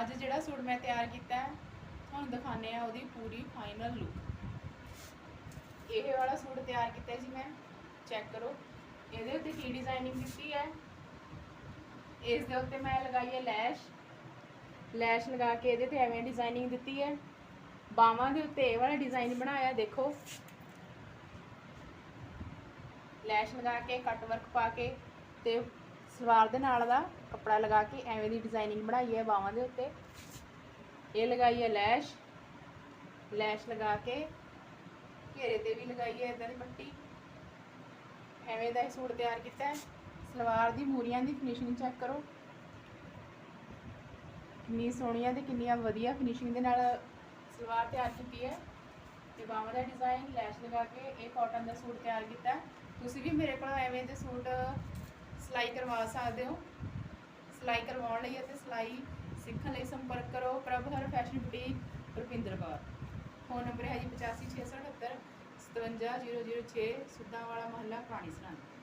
ਅੱਜ ਜਿਹੜਾ ਸੂਟ ਮੈਂ ਤਿਆਰ ਕੀਤਾ ਹੈ, ਤੁਹਾਨੂੰ ਦਿਖਾਣੇ ਆ ਉਹਦੀ ਪੂਰੀ ਫਾਈਨਲ ਲੁੱਕ ਇਹ ਵਾਲਾ ਸੂਟ ਤਿਆਰ ਕੀਤਾ ਜੀ ਮੈਂ ਚੈੱਕ ਕਰੋ। ਇਹਦੇ ਉੱਤੇ ਕੀ ਡਿਜ਼ਾਈਨਿੰਗ ਦਿੱਤੀ ਹੈ? ਇਸ ਦੇ ਉੱਤੇ ਮੈਂ ਲਗਾਈ ਹੈ ਲੈਸ਼ ਲੈਸ਼ ਲਗਾ ਕੇ ਇਹਦੇ ਤੇ ਐਵੇਂ ਡਿਜ਼ਾਈਨਿੰਗ ਦਿੱਤੀ ਹੈ। ਬਾਹਾਂ ਦੇ ਉੱਤੇ ਇਹ ਵਾਲਾ ਡਿਜ਼ਾਈਨ ਬਣਾਇਆ, ਦੇਖੋ। ਲੈਸ਼ ਲਗਾ ਕੇ ਕੱਟ ਵਰਕ ਪਾ ਕੇ ਤੇ ਸਲਵਾਰ ਦੇ ਨਾਲ ਦਾ ਕੱਪੜਾ ਲਗਾ ਕੇ ਐਵੇਂ ਦੀ ਡਿਜ਼ਾਈਨਿੰਗ ਬਣਾਈ ਹੈ ਬਾਹਾਂ ਦੇ ਉੱਤੇ। ਇਹ ਲਗਾਈ ਹੈ ਲੈਸ਼। ਲੈਸ਼ ਲਗਾ ਕੇ ਘੇਰੇ ਤੇ ਵੀ ਲਗਾਈ ਹੈ ਇਦਾਂ ਦੀ ਪੱਟੀ। ਐਵੇਂ ਦਾ ਇਹ ਸੂਟ ਤਿਆਰ ਕੀਤਾ ਹੈ। ਸਲਵਾਰ ਦੀ ਮੂਰੀਆਂ ਦੀ ਫਿਨਿਸ਼ਿੰਗ ਚੈੱਕ ਕਰੋ। ਕਿੰਨੀ ਸੋਹਣੀਆਂ ਤੇ ਕਿੰਨੀਆਂ ਵਧੀਆ ਫਿਨਿਸ਼ਿੰਗ ਦੇ ਨਾਲ ਸਲਵਾਰ ਤਿਆਰ ਕੀਤੀ ਹੈ। ਤੇ ਬਾਹਾਂ ਦਾ ਡਿਜ਼ਾਈਨ ਲੈਸ਼ ਲਗਾ ਕੇ ਇਹ ਕਾਟਨ ਦਾ ਸੂਟ ਤਿਆਰ ਕੀਤਾ ਤੁਸੀਂ ਵੀ ਮੇਰੇ ਕੋਲੋਂ ਐਵੇਂ ਦੇ ਸੂਟ ਸਿਲਾਈ ਕਰਵਾ ਸਕਦੇ ਹੋ। ਸਿਲਾਈ ਕਰਵਾਉਣ ਲਈ ਅਤੇ ਸਿਲਾਈ ਸਿੱਖਣ ਲਈ ਸੰਪਰਕ ਕਰੋ। Prabh Har fashion boutique Rupinder Kaur. Phone number ਹੈ ਜੀ 85 678 57006 ਸੁੱਦਾਂ ਵਾਲਾ ਮਹੱਲਾ, ਪੁਰਾਣੀ ਸਰਹੰਦ